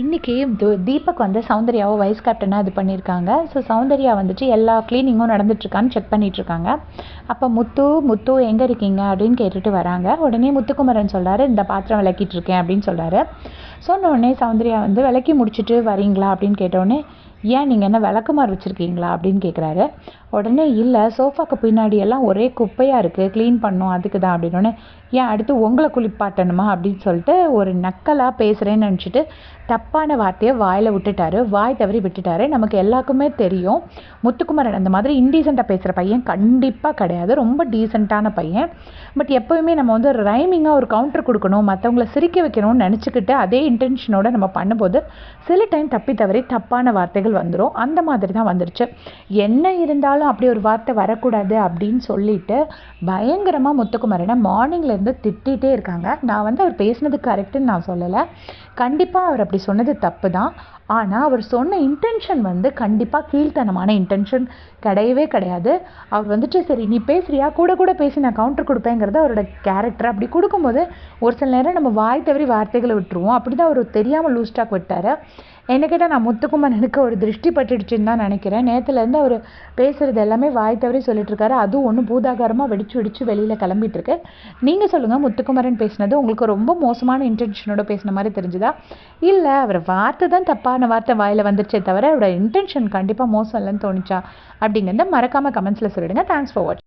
இன்றைக்கி தீபக் வந்து சௌந்தர்யாவை வைஸ் கேப்டனாக இது பண்ணியிருக்காங்க. ஸோ சௌந்தர்யா வந்துட்டு எல்லா க்ளீனிங்கும் நடந்துட்டுருக்கான்னு செக் பண்ணிகிட்ருக்காங்க அப்போ முத்து முத்து எங்கே இருக்கீங்க? அப்படின்னு கேட்டுட்டு வராங்க. உடனே முத்துக்குமரன் சொல்கிறாரு இந்த பாத்திரம் விளக்கிட்டு இருக்கேன் அப்படின்னு சொல்கிறாரு சொன்ன உடனே சௌந்தர்யா வந்து விளக்கி முடிச்சுட்டு வரீங்களா? அப்படின்னு கேட்டோடனே ஏன் நீங்கள் என்ன விளக்குமாறு வச்சுருக்கீங்களா அப்படின்னு கேட்குறாரு உடனே இல்லை சோஃபாக்கு பின்னாடி எல்லாம் ஒரே குப்பையாக இருக்குது க்ளீன் பண்ணும் அதுக்கு தான் அப்படின்னோடனே ஏன் அடுத்து உங்களை குளிப்பாட்டணுமா? அப்படின்னு சொல்லிட்டு ஒரு நக்கலாக பேசுகிறேன்னு நினச்சிட்டு தப்பான வார்த்தையை வாயில் விட்டுட்டாரு. வாய் தவறி விட்டுட்டாரு. நமக்கு எல்லாருக்குமே தெரியும். முத்துக்குமரன் அந்த மாதிரி இன்டீசெண்டாக பேசுகிற பையன் கண்டிப்பாக கிடையாது. ரொம்ப டீசெண்டான பையன். பட் எப்போயுமே நம்ம வந்து ரைமிங்காக ஒரு கவுண்டர் கொடுக்கணும் மற்றவங்கள சிரிக்க வைக்கணும்னு நினச்சிக்கிட்டு அதே இன்டென்ஷனோட நம்ம பண்ணும்போது சில டைம் தப்பி தவறி தப்பான வார்த்தைகள் வந்துடும் அந்த மாதிரி தான் வந்துருச்சு. என்ன இருந்தாலும் அப்படி ஒரு வார்த்தை வரக்கூடாது அப்படின்னு சொல்லிட்டு பயங்கரமாக முத்துக்குமரனை மார்னிங்லேருந்து திட்டிகிட்டே இருக்காங்க. நான் வந்து அவர் பேசினது கரெக்டுன்னு நான் சொல்லலை. கண்டிப்பாக அவர் அப்படி சொன்னது தப்பு தான். ஆனால் அவர் சொன்ன இன்டென்ஷன் வந்து கண்டிப்பாக கீழ்த்தனமான இன்டென்ஷன் கிடையவே கிடையாது. அவர் வந்துட்டு சரி நீ பேசுறியா? கூட கூட பேசி நான் கவுண்டர் கொடுப்பேங்கிறது அவரோட கேரக்டர் அப்படி கொடுக்கும்போது ஒரு சில நேரம் நம்ம வாய் தவறி வார்த்தைகளை விட்டுருவோம். அப்படி தான் அவர் தெரியாமல் லூஸ்டாக் விட்டார். என்ன கேட்டால் நான் முத்துக்குமரனுக்கு ஒரு திருஷ்டி பட்டுடுச்சுன்னு தான் நினைக்கிறேன். நேற்றுலேருந்து அவர் பேசுகிறது எல்லாமே வாய் தவறி சொல்லிட்டுருக்காரு அதுவும் ஒன்று பூதாகாரமாக வெடிச்சு வெடிச்சு வெளியில் கிளம்பிட்டு இருக்கு. நீங்கள் சொல்லுங்கள் முத்துக்குமரன் பேசினது உங்களுக்கு ரொம்ப மோசமான இன்டென்ஷனோட பேசின மாதிரி தெரிஞ்சுதா? இல்லை அவர் வார்த்தை தான் தப்பான வார்த்தை வாயில் வந்துருச்சே தவிர அவரோட இன்டென்ஷன் கண்டிப்பாக மோசம் இல்லைன்னு தோணுச்சா? அப்படிங்கிறத மறக்காமல் கமெண்ட்ஸில் சொல்லிடுங்க. Thanks for watch